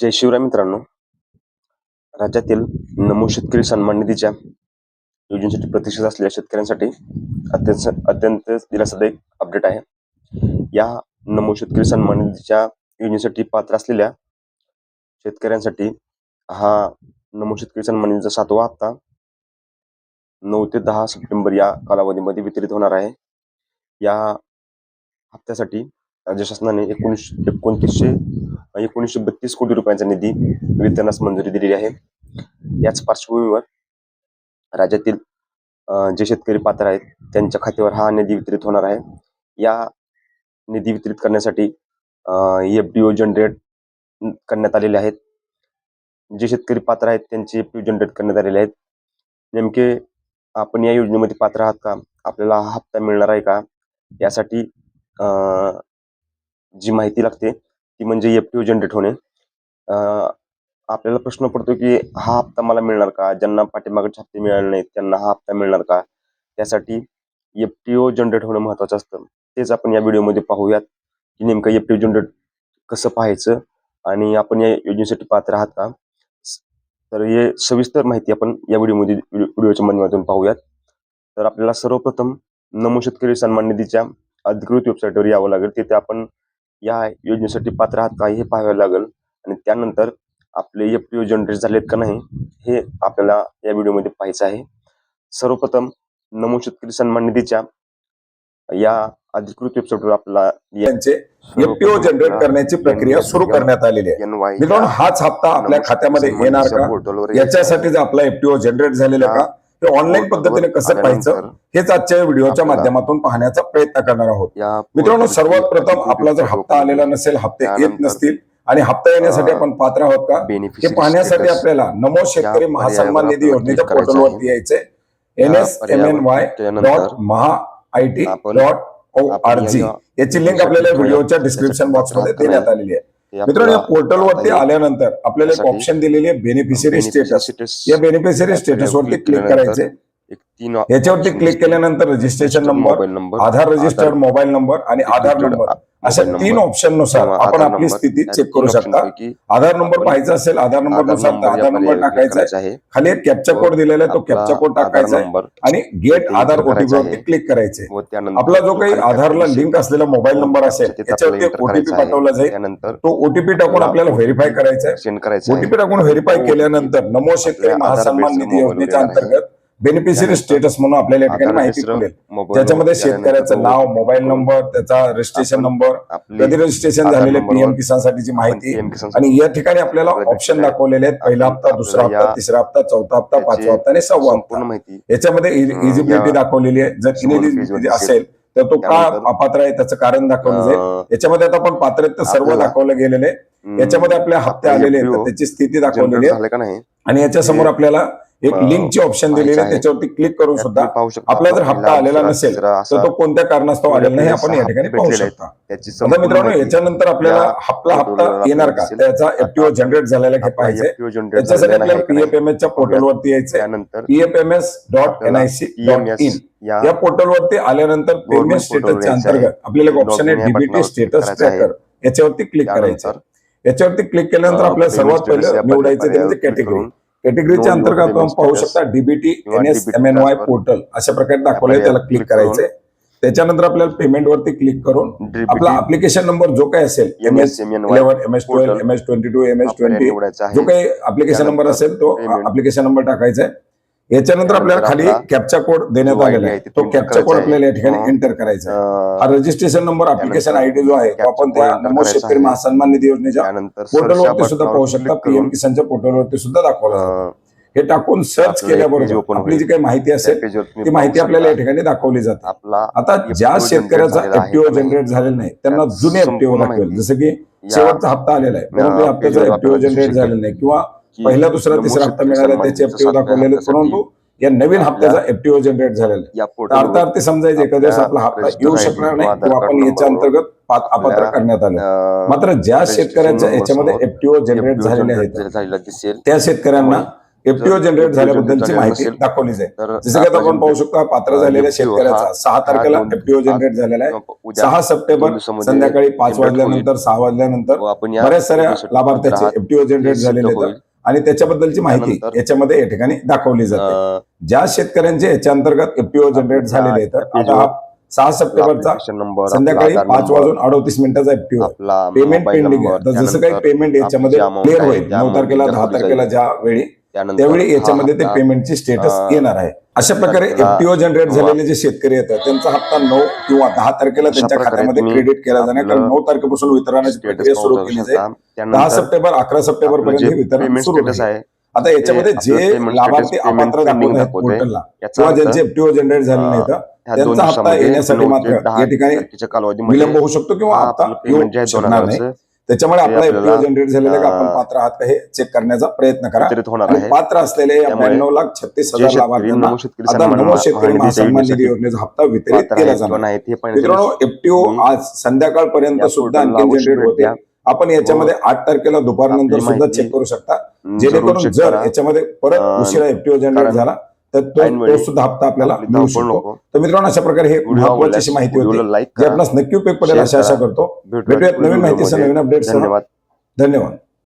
जय शिवराय मित्रांनो. राज्यातील नमो शेतकरी सन्मान निधीच्या योजनेसाठी प्रतीक्षित असलेल्या शेतकऱ्यांसाठी अत्यंत अत्यंत दिलासादायक अपडेट आहे. या नमो शेतकरी सन्मान निधीच्या योजनेसाठी पात्र असलेल्या शेतकऱ्यांसाठी हा नमो शेतकरी सन्मान निधीचा सातवा हप्ता नऊ ते दहा सप्टेंबर या कालावधीमध्ये वितरित होणार आहे. या हप्त्यासाठी राज्य शासनाने एकोणीस एकोणतीसशे एकोणीसशे बत्तीस कोटी रुपयांचा निधी वितरणास मंजुरी दिलेली आहे. याच पार्श्वभूमीवर राज्यातील जे शेतकरी पात्र आहेत त्यांच्या खात्यावर हा निधी वितरित होणार आहे. या निधी वितरित करण्यासाठी एफ डी ओ जनरेट करण्यात आलेले आहेत. जे शेतकरी पात्र आहेत त्यांचे एफ डी ओ जनरेट करण्यात आलेले आहेत. नेमके आपण या योजनेमध्ये पात्र आहात का? आपल्याला हा हप्ता मिळणार आहे का? यासाठी जी माहिती लागते ती म्हणजे एफ टी ओ जनरेट होणे आपल्याला प्रश्न पडतो की हा हप्ता मला मिळणार का? ज्यांना पाठीमागचे हप्ते मिळाले नाहीत त्यांना हा हप्ता मिळणार का? त्यासाठी एफ टी ओ जनरेट होणं महत्त्वाचं असतं. तेच आपण या व्हिडिओमध्ये पाहूयात की नेमकं एफ टी ओ जनरेट कसं पाहायचं आणि आपण या योजनेसाठी पात्र आहात का? तर हे सविस्तर माहिती आपण या व्हिडिओमध्ये व्हिडिओच्या माध्यमातून पाहूयात. तर आपल्याला सर्वप्रथम नमो शेतकरी सन्मान निधीच्या अधिकृत वेबसाईटवर यावं लागेल. तिथे आपण या योजनेसाठी पात्र आहात का हे पाहावं लागेल. आणि त्यानंतर आपले एफ टी ओ जनरेट झालेत का नाही हे आपल्याला या व्हिडिओमध्ये पाहायचं आहे. सर्वप्रथम नमो शेतकरी सन्मान निधीच्या या अधिकृत वेबसाईटवर आपल्याला त्यांचे एफपीओ जनरेट करण्याची प्रक्रिया सुरू करण्यात आलेली आहे. मित्रांनो हाच हप्ता आपल्या खात्यामध्ये येणार का? याच्यासाठी आपला एफपीओ जनरेट झालेला का? ते ऑनलाईन पद्धतीने कसं पाहायचं हेच आजच्या व्हिडिओच्या माध्यमातून पाहण्याचा प्रयत्न करणार आहोत. मित्रांनो सर्वात प्रथम आपला जर हप्ता आलेला नसेल हप्ते येत नसतील आणि हप्ता येण्यासाठी आपण पात्र आहोत का? हे पाहण्यासाठी आपल्याला नमो शेतकरी महासन्मान निधी योजनेच्या पोर्टलवरती यायचे N S M N Y dot Maha I T dot O R G याची लिंक आपल्याला व्हिडिओच्या डिस्क्रिप्शन बॉक्समध्ये देण्यात आलेली आहे. मित्रांनो या पोर्टलवरती आल्यानंतर आपल्याला एक ऑप्शन दिलेली आहे बेनिफिशियरी स्टेटस या बेनिफिशियरी स्टेटस वरती क्लिक करायचे तीन याच्यावरती क्लिक केल्यानंतर registration number mobile number Aadhaar registered mobile number आणि आधार नंबर अशा तीन ऑप्शननुसार आपण आपली स्थिती चेक करू शकता. आधार नंबर पाहायचा असेल आधार नंबरनुसार आधार नंबर टाकायचा आहे. खाली एक कॅप्चा कोड दिलेला आहे तो कॅप्चा कोड टाकायचा आहे आणि गेट आधार enter ओटीपी करायचं वरती आहे. क्लिक करायचे आपला जो काही आधारला लिंक असलेला मोबाईल नंबर असेल त्याच्यावरती ओटीपी. पाठवला जाईल. तो ओटीपी टाकून आपल्याला व्हेरीफाय करायचा आहे. ओटीपी टाकून व्हेरीफाय केल्यानंतर नमो शेतकरी महासन्मान निधी योजनेच्या. अंतर्गत बेनिफिशियरी स्टेटस म्हणून आपल्याला या ठिकाणी माहिती मिळेल नंबर, शेतकऱ्याचं नाव मोबाईल नंबर त्याचा रजिस्ट्रेशन नंबर कधी रजिस्ट्रेशन झालेले पीएम किसान साठीची माहिती आणि या ठिकाणी आपल्याला ऑप्शन. दाखवलेले आहेत. पहिला हप्ता दुसरा हप्ता तिसरा हप्ता चौथा हप्ता पाचवा हप्ता आणि सहावा हप्ता. माहिती याच्यामध्ये इजिबिलिटी या दाखवलेली आहे. जर दिसेल. असेल तर तो का अपात्र आहे त्याचं कारण दाखवलं जाईल. याच्यामध्ये आता आपण पात्रता सर्व दाखवलं गेलेले याच्यामध्ये आपल्या हप्ते आलेले आहेत त्याची स्थिती दाखवलेली आहे. आणि याच्या समोर हे, आपल्याला एक लिंकची ऑप्शन दिलेली. त्याच्यावरती क्लिक करून सुद्धा पाहू शकता आपला जर हप्ता आलेला नसेल तर तो कोणत्या कारणास्तव आलेला नाही आपण या ठिकाणी पाहू. शकता आता मित्रांनो याच्यानंतर आपल्याला हप्ता पोर्टलवर येणार का त्याचा एफटीओ जनरेट झालेला हे पाहिजे त्याच्यासाठी आपल्याला आहे का नाही? पीएफएमएस च्या पोर्टलवरती यायचं PFMS dot N I C dot in या पोर्टलवरती आल्यानंतर पेमेंट स्टेटसच्या. अंतर्गत आपल्याला एक ऑप्शन आहे डीबीटी स्टेटस. ट्रॅकर याच्यावरती क्लिक करायचं याच्यावरती क्लिक केल्यानंतर आपल्याला सर्वात पहिलं निवडायचं म्हणजे कॅटेगरी कॅटेगरीच्या अंतर्गत आपण पाहू शकता DBT N S M N Y portal अशा प्रकारे दाखवले या त्याला क्लिक करायचंय त्याच्यानंतर आपल्याला पेमेंट वरती क्लिक करून आपला अप्लिकेशन नंबर जो काही असेल M S eleven M S twelve M S twenty two M S twenty जो काही अप्लिकेशन नंबर असेल तो. अप्लिकेशन नंबर टाकायचा आहे. याच्यानंतर आपल्याला खाली कॅप्चा कोड देण्यात आलेला आहे तो कॅप्चा कोड. आपल्याला या ठिकाणी एंटर करायचा हा रजिस्ट्रेशन नंबर अप्लिकेशन आयडी जो आहे तो आपण त्या नमो शेतकरी. महासन्मान निधी योजनेच्या पोर्टलवरती सुद्धा पाहू शकता पीएम किसानच्या पोर्टलवरती सुद्धा दाखवलं हे टाकून सर्च केल्याबरोबर आपली जी. काही माहिती असेल ती माहिती आपल्याला या. ठिकाणी दाखवली जाते आता ज्या शेतकऱ्याचा एफटीओ? जनरेट झालेला नाही त्यांना जुने एफटीओ दाखवेल जसं की शेवटचा हप्ता आलेला आहे परंतु हप्त्याचा एफटीओ जनरेट झालेला नाही किंवा पहिला दुसरा तिसरा हप्ता मिळाला त्याचे एफटीओ दाखवलेले. परंतु या नवीन हप्त्याचा एफटीओ जनरेट झालेला आहे. अर्थार्थी समजायचे एखाद्या आपला हप्ता येऊ शकणार नाही किंवा आपण याच्या अंतर्गत अपात्र करण्यात आलं. मात्र ज्या शेतकऱ्याच्या याच्यामध्ये एफटीओ जनरेट झालेले आहेत त्या शेतकऱ्यांना एफपीओ जर जनरेट झाल्याबद्दलची माहिती दाखवली जाईल जसं की आता आपण पाहू शकतो पात्र झालेल्या शेतकऱ्याचा सहा तारखेला एफपीओ जनरेट झालेला आहे. सहा सप्टेंबर संध्याकाळी पाच वाजल्यानंतर सहा वाजल्यानंतर बऱ्याच साऱ्या लाभार्थ्याचे एफटीओ जनरेट झालेले आहेत. आणि त्याच्याबद्दलची माहिती याच्यामध्ये या ठिकाणी दाखवली जाते. ज्या शेतकऱ्यांचे याच्या अंतर्गत एफपीओ जनरेट झालेले आहेत त्या आता सहा सप्टेंबरचा संध्याकाळी पाच वाजून अडोतीस मिनिटाचा एफपीओ पेमेंट पेंडिंग तर जसं काही पेमेंट याच्यामध्ये क्लिअर होईल नऊ तारखेला दहा तारखेला. ज्या वेळी त्यानंतर त्यावेळी याच्यामध्ये ते पेमेंटची स्टेटस येणार आहे. अशा प्रकारे एफटीओ जनरेट झालेले जे शेतकरी आहेत त्यांचा हप्ता नऊ किंवा दहा तारखेला त्यांच्या खात्यामध्ये क्रेडिट केला जाणार कारण नऊ तारखेपासून वितरणाची प्रक्रिया सुरू केली. जाईल दहा सप्टेंबर अकरा सप्टेंबर पर्यंत हे वितरण सुरू आहे. आता याच्यामध्ये जे लाभार्थी pending दाखवत आहेत. पोर्टलला किंवा ज्यांचे एफटीओ जनरेट झाले नाहीत त्यांचा हप्ता येण्यासाठी मात्र या ठिकाणी विलंब होऊ शकतो किंवा हप्ता येऊ शकणार नाही. त्याच्यामुळे आपला एफटीओ आपल्याला, जनरेट झालेला का? आपण पात्र आहात का? हे चेक करण्याचा प्रयत्न करा. होणार पात्र असलेले ब्याण्णव लाख छत्तीस हजार लाभार्थ्यांना आता नमो शेतकरी महासन्मान निधी योजनेचा हप्ता वितरित केला जाणार. मित्रांनो एफटीओ आज संध्याकाळपर्यंत सुद्धा आणखी जनरेट होते. आपण याच्यामध्ये आठ तारखेला दुपारनंतर सुद्धा चेक करू शकता. जेणेकरून जर. याच्यामध्ये परत उशिरा एफटीओ जनरेट झाला तर तो सुद्धा हप्ता आपल्याला आपली मिळू शकतो. तर मित्रांनो अशा प्रकारे हे महत्वाची अशी माहिती होती. लाईक जी करा. आपणास नक्की उपयोग पडेल अशा आशा करा. करतो. भेटूयात नवीन माहितीसह. नवीन अपडेट्स धन्यवाद. धन्यवाद.